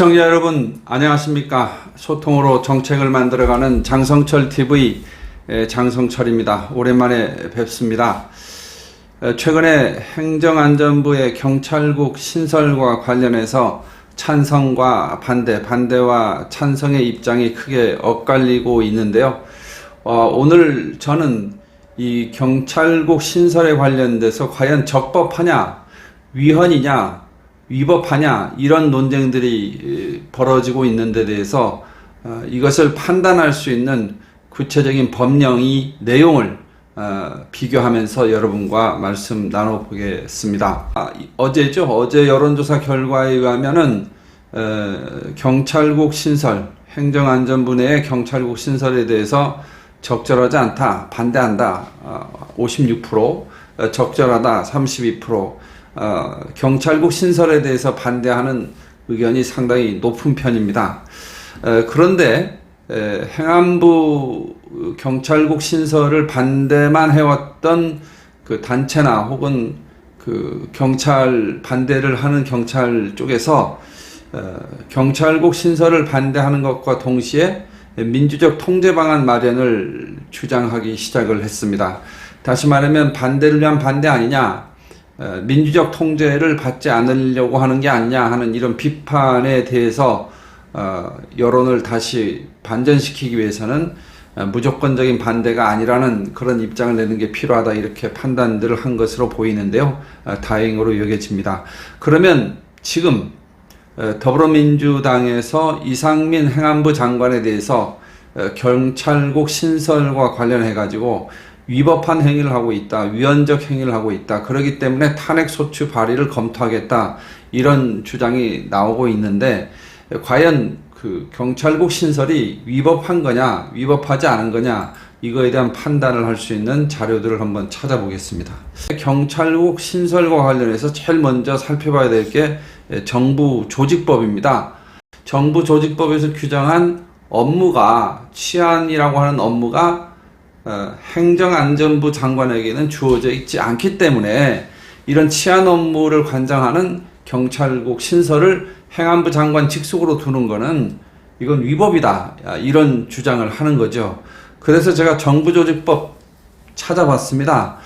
시청자 여러분 안녕하십니까? 소통으로 정책을 만들어가는 장성철 TV 의 장성철입니다. 오랜만에 뵙습니다. 에, 최근에 행정안전부의 경찰국 신설과 관련해서 찬성과 반대 반대와 찬성의 입장이 크게 엇갈리고 있는데요. 어, 오늘 저는 이 경찰국 신설에 관련돼서 과연 적법하냐 위헌이냐 위법하냐 이런 논쟁들이 벌어지고 있는 데 대해서 어, 이것을 판단할 수 있는 구체적인 법령이 내용을 어, 비교하면서 여러분과 말씀 나눠보겠습니다. 아, 이- 어제죠. 어제 여론조사 결과에 의하면은 어, 경찰국 신설, 행정안전부 내의 경찰국 신설에 대해서 적절하지 않다, 반대한다, 어, 56%, 어, 적절하다, 32%, 어, 경찰국 신설에 대해서 반대하는 의견이 상당히 높은 편입니다. 에, 그런데 에, 행안부 경찰국 신설을 반대만 해왔던 그 단체나 혹은 그 경찰 반대를 하는 경찰 쪽에서 어, 경찰국 신설을 반대하는 것과 동시에 민주적 통제 방안 마련을 주장하기 시작을 했습니다. 다시 말하면 반대를 위한 반대 아니냐, 어, 민주적 통제를 받지 않으려고 하는 게 아니냐 하는 이런 비판에 대해서 어, 여론을 다시 반전시키기 위해서는 어, 무조건적인 반대가 아니라는 그런 입장을 내는 게 필요하다 이렇게 판단들을 한 것으로 보이는데요. 어, 다행으로 여겨집니다. 그러면 지금 어, 더불어민주당에서 이상민 행안부 장관에 대해서 어, 경찰국 신설과 관련해 가지고 위법한 행위를 하고 있다, 위헌적 행위를 하고 있다. 그렇기 때문에 탄핵 소추 발의를 검토하겠다 이런 주장이 나오고 있는데 어, 과연 그 경찰국 신설이 위법한 거냐, 위법하지 않은 거냐 이거에 대한 판단을 할 수 있는 자료들을 한번 찾아보겠습니다. 경찰국 신설과 관련해서 제일 먼저 살펴봐야 될 게 정부 조직법입니다. 정부 조직법에서 규정한 업무가 치안이라고 하는 업무가 어, 행정안전부 장관에게는 주어져 있지 않기 때문에 이런 치안 업무를 관장하는 경찰국 신설을 행안부 장관 직속으로 두는 거는 이건 위법이다 아, 이런 주장을 하는 거죠. 그래서 제가 정부조직법 찾아봤습니다.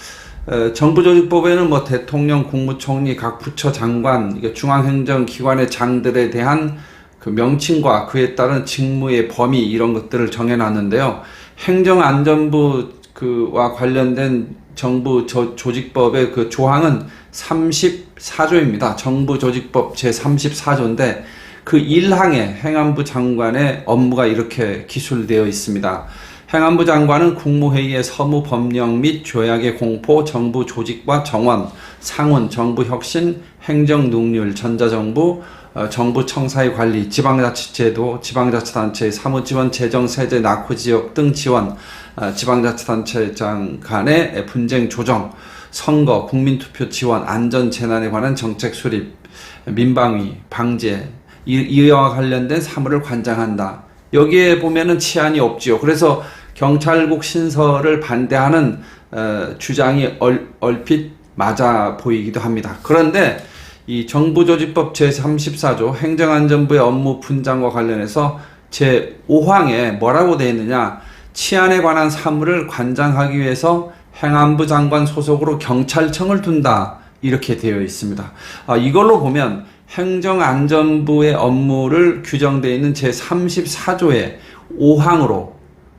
에, 정부조직법에는 뭐 대통령, 국무총리, 각 부처 장관, 중앙행정기관의 장들에 대한 그 명칭과 그에 따른 직무의 범위 이런 것들을 정해놨는데요. 행정안전부 그와 관련된 정부 조, 조직법의 그 조항은 34조입니다. 정부 조직법 제 34조인데 그 1항에 행안부 장관의 업무가 이렇게 기술되어 있습니다. 행안부 장관은 국무회의의 서무 법령 및 조약의 공포, 정부 조직과 정원, 상원, 정부 혁신, 행정 능률, 전자정부, 어, 정부 청사의 관리, 지방자치제도, 지방자치단체의 사무지원, 재정, 세제, 낙후 지역 등 지원, 어, 지방자치단체장 간의 분쟁 조정, 선거, 국민투표 지원, 안전 재난에 관한 정책 수립, 민방위, 방제, 이- 이와 관련된 사무를 관장한다. 여기에 보면은 치안이 없지요. 그래서 경찰국 신설을 반대하는 어, 주장이 얼, 얼핏 맞아 보이기도 합니다. 그런데 이 정부조직법 제34조 행정안전부의 업무 분장과 관련해서 제5항에 뭐라고 되어 있느냐 치안에 관한 사무를 관장하기 위해서 행안부 장관 소속으로 경찰청을 둔다 이렇게 되어 있습니다. 아, 이걸로 보면 행정안전부의 업무를 규정되어 있는 제34조의 5항으로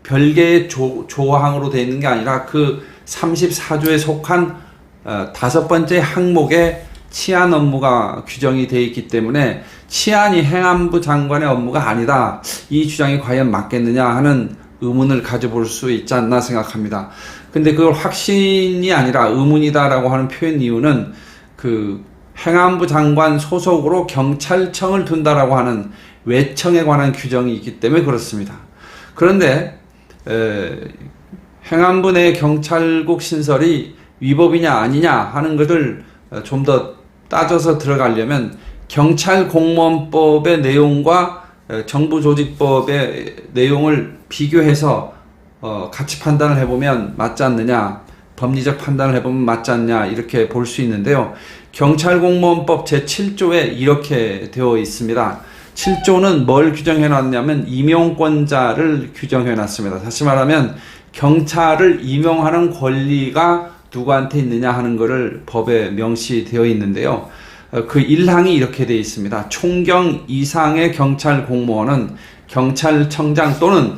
별개의 조, 조항으로 되어 있는 게 아니라 그 34조에 속한 어, 다섯 번째 항목에 치안 업무가 규정이 되어 있기 때문에 치안이 행안부 장관의 업무가 아니다. 이 주장이 과연 맞겠느냐 하는 의문을 가져볼 수 있지 않나 생각합니다. 근데 그걸 확신이 아니라 의문이다라고 하는 표현 이유는 그 행안부 장관 소속으로 경찰청을 둔다라고 하는 외청에 관한 규정이 있기 때문에 그렇습니다. 그런데 에, 행안부 내 경찰국 신설이 위법이냐 아니냐 하는 것을 좀 더 따져서 들어가려면 경찰 공무원법의 내용과 에, 정부 조직법의 내용을 비교해서 어, 같이 판단을 해보면 맞지 않느냐 법리적 판단을 해보면 맞지 않냐 이렇게 볼 수 있는데요. 경찰공무원법 제7조에 이렇게 되어 있습니다. 7조는 뭘 규정해 놨냐면 임용권자를 규정해 놨습니다. 다시 말하면 경찰을 임용하는 권리가 누구한테 있느냐 하는 것을 법에 명시되어 있는데요. 어, 그 1항이 이렇게 되어 있습니다. 총경 이상의 경찰 공무원은 경찰청장 또는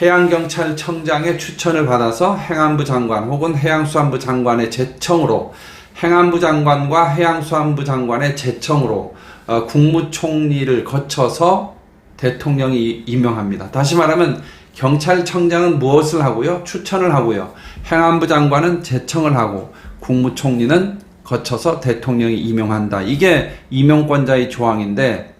해양경찰청장의 추천을 받아서 행안부 장관 혹은 해양수산부 장관의 제청으로 행안부 장관과 해양수산부 장관의 제청으로 어, 국무총리를 거쳐서 대통령이 임명합니다. 다시 말하면 경찰청장은 무엇을 하고요? 추천을 하고요. 행안부 장관은 제청을 하고 국무총리는 거쳐서 대통령이 임명한다. 이게 임명권자의 조항인데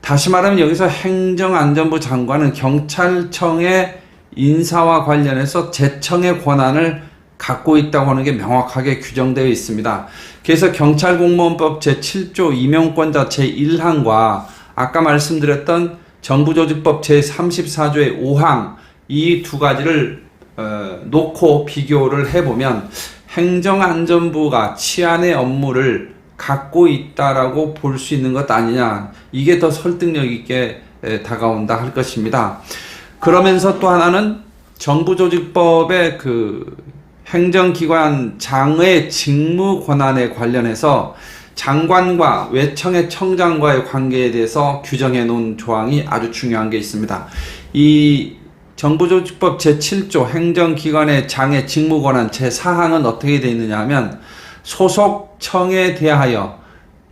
다시 말하면 여기서 행정안전부 장관은 경찰청의 인사와 관련해서 제청의 권한을 갖고 있다고 하는 게 명확하게 규정되어 있습니다. 그래서 경찰공무원법 제7조 임용권자 제1항과 아까 말씀드렸던 정부조직법 제34조의 5항 이 두 가지를 어, 놓고 비교를 해보면 행정안전부가 치안의 업무를 갖고 있다라고 볼 수 있는 것 아니냐 이게 더 설득력 있게 에, 다가온다 할 것입니다. 그러면서 또 하나는 정부조직법의 그 행정기관 장의 직무 권한에 관련해서 장관과 외청의 청장과의 관계에 대해서 규정해 놓은 조항이 아주 중요한 게 있습니다. 이 정부조직법 제7조 행정기관의 장의 직무 권한 제4항은 어떻게 되어 있느냐 하면 소속 청에 대하여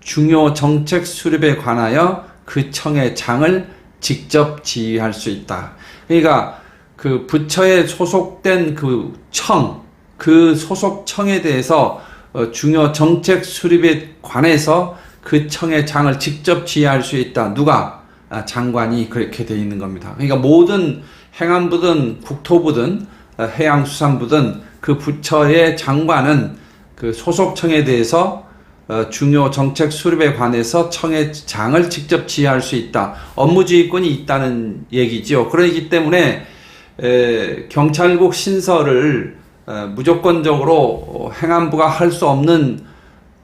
중요 정책 수립에 관하여 그 청의 장을 직접 지휘할 수 있다. 그러니까 그 부처에 소속된 그 청, 그 소속 청에 대해서 어, 중요 정책 수립에 관해서 그 청의 장을 직접 지휘할 수 있다. 누가? 아, 장관이 그렇게 되어 있는 겁니다. 그러니까 모든 행안부든 국토부든 어, 해양수산부든 그 부처의 장관은 그 소속청에 대해서 어, 중요 정책 수립에 관해서 청의 장을 직접 지휘할 수 있다. 업무지휘권이 있다는 얘기지요. 그러기 때문에 에, 경찰국 신설을 에, 무조건적으로 행안부가 할 수 없는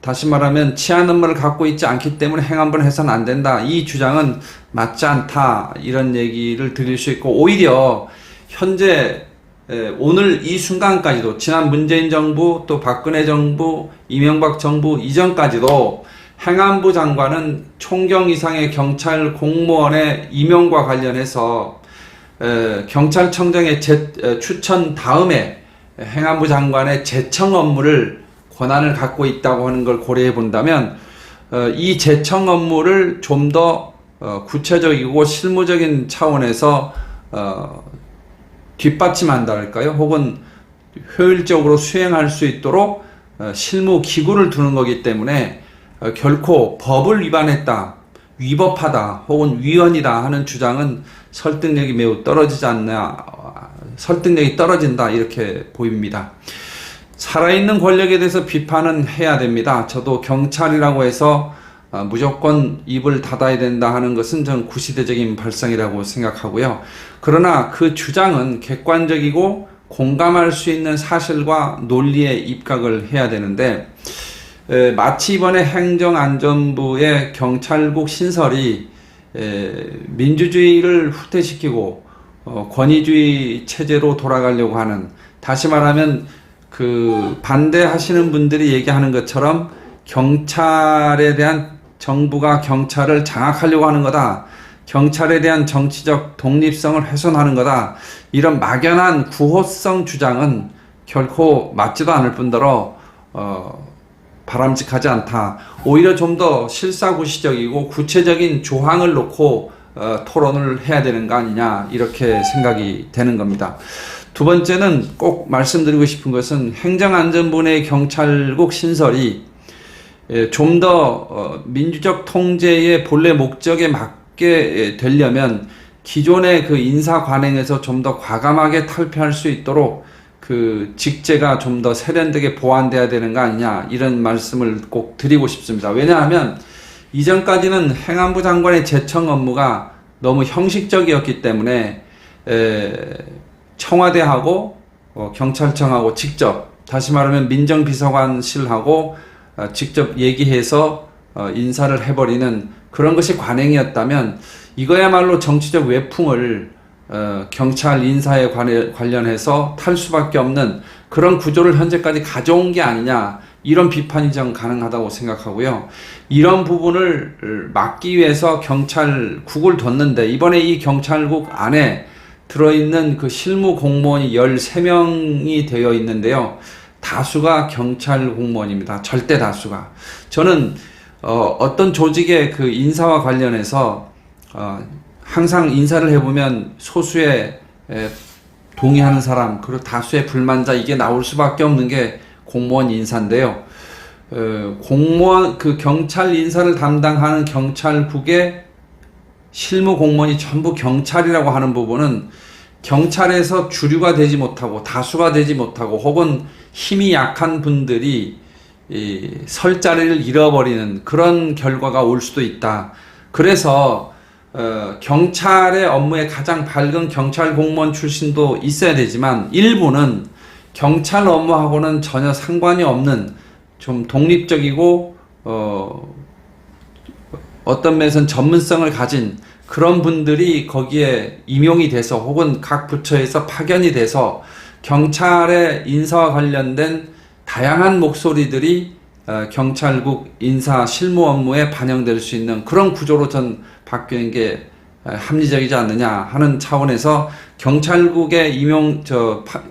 다시 말하면 치안 업무를 갖고 있지 않기 때문에 행안부는 해서는 안 된다. 이 주장은 맞지 않다. 이런 얘기를 드릴 수 있고 오히려 현재 에, 오늘 이 순간까지도 지난 문재인 정부 또 박근혜 정부 이명박 정부 이전까지도 행안부 장관은 총경 이상의 경찰 공무원의 임용과 관련해서 에, 경찰청장의 추천 다음에 행안부 장관의 제청 업무를 권한을 갖고 있다고 하는 걸 고려해 본다면 어, 이 제청 업무를 좀더 어, 구체적이고 실무적인 차원에서 어, 뒷받침한다 할까요? 혹은 효율적으로 수행할 수 있도록 어, 실무 기구를 두는 거기 때문에 어, 결코 법을 위반했다, 위법하다, 혹은 위헌이다 하는 주장은 설득력이 매우 떨어지지 않나, 어, 설득력이 떨어진다 이렇게 보입니다. 살아있는 권력에 대해서 비판은 해야 됩니다. 저도 경찰이라고 해서 아, 무조건 입을 닫아야 된다 하는 것은 전 구시대적인 발상이라고 생각하고요. 그러나 그 주장은 객관적이고 공감할 수 있는 사실과 논리에 입각을 해야 되는데 에, 마치 이번에 행정안전부의 경찰국 신설이 에, 민주주의를 후퇴시키고 어, 권위주의 체제로 돌아가려고 하는 다시 말하면 그 반대하시는 분들이 얘기하는 것처럼 경찰에 대한 정부가 경찰을 장악하려고 하는 거다. 경찰에 대한 정치적 독립성을 훼손하는 거다. 이런 막연한 구호성 주장은 결코 맞지도 않을 뿐더러 어, 바람직하지 않다. 오히려 좀 더 실사구시적이고 구체적인 조항을 놓고 어, 토론을 해야 되는 거 아니냐 이렇게 생각이 되는 겁니다. 두 번째는 꼭 말씀드리고 싶은 것은 행정안전부 의 경찰국 신설이 예, 좀더 어, 민주적 통제의 본래 목적에 맞게 되려면 기존의 그 인사 관행에서 좀 더 과감하게 탈피할 수 있도록 그 직제가 좀 더 세련되게 보완돼야 되는 거 아니냐 이런 말씀을 꼭 드리고 싶습니다. 왜냐하면 이전까지는 행안부 장관의 제청 업무가 너무 형식적이었기 때문에 에, 청와대하고 어, 경찰청하고 직접 다시 말하면 민정비서관실하고 어, 직접 얘기해서 어, 인사를 해버리는 그런 것이 관행이었다면 이거야말로 정치적 외풍을 어, 경찰 인사에 관련해서 탈 수밖에 없는 그런 구조를 현재까지 가져온 게 아니냐 이런 비판이 좀 가능하다고 생각하고요. 이런 부분을 막기 위해서 경찰국을 뒀는데 이번에 이 경찰국 안에 들어있는 그 실무 공무원이 13명이 되어 있는데요. 다수가 경찰 공무원입니다. 절대 다수가. 저는 어, 어떤 조직의 그 인사와 관련해서 어, 항상 인사를 해보면 소수의 에, 동의하는 사람 그리고 다수의 불만자 이게 나올 수밖에 없는 게 공무원 인사인데요. 어, 공무원 그 경찰 인사를 담당하는 경찰국의 실무 공무원이 전부 경찰이라고 하는 부분은 경찰에서 주류가 되지 못하고 다수가 되지 못하고 혹은 힘이 약한 분들이 이 설자리를 잃어버리는 그런 결과가 올 수도 있다. 그래서 어, 경찰의 업무에 가장 밝은 경찰 공무원 출신도 있어야 되지만 일부는 경찰 업무하고는 전혀 상관이 없는 좀 독립적이고 어, 어떤 면에서는 전문성을 가진 그런 분들이 거기에 임용이 돼서 혹은 각 부처에서 파견이 돼서 경찰의 인사와 관련된 다양한 목소리들이 어, 경찰국 인사 실무 업무에 반영될 수 있는 그런 구조로 전 바뀌는 게 어, 합리적이지 않느냐 하는 차원에서 경찰국의 임용 저 파-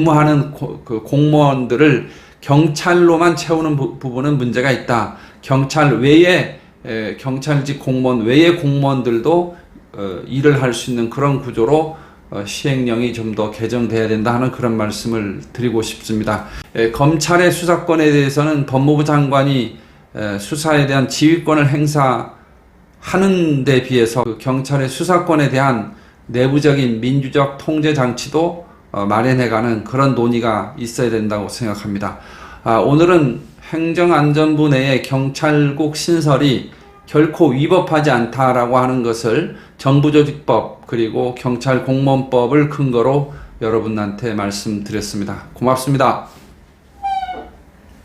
근무하는 고- 그 공무원들을 경찰로만 채우는 부, 부분은 문제가 있다. 경찰 외에 에, 경찰직 공무원 외의 공무원들도 어, 일을 할 수 있는 그런 구조로 어, 시행령이 좀 더 개정돼야 된다 하는 그런 말씀을 드리고 싶습니다. 에, 검찰의 수사권에 대해서는 법무부 장관이 에, 수사에 대한 지휘권을 행사하는 데 비해서 그 경찰의 수사권에 대한 내부적인 민주적 통제 장치도 어, 마련해가는 그런 논의가 있어야 된다고 생각합니다. 아, 오늘은 행정안전부 내의 경찰국 신설이 결코 위법하지 않다라고 하는 것을 정부조직법 그리고 경찰 공무원법을 근거로 여러분한테 말씀드렸습니다. 고맙습니다.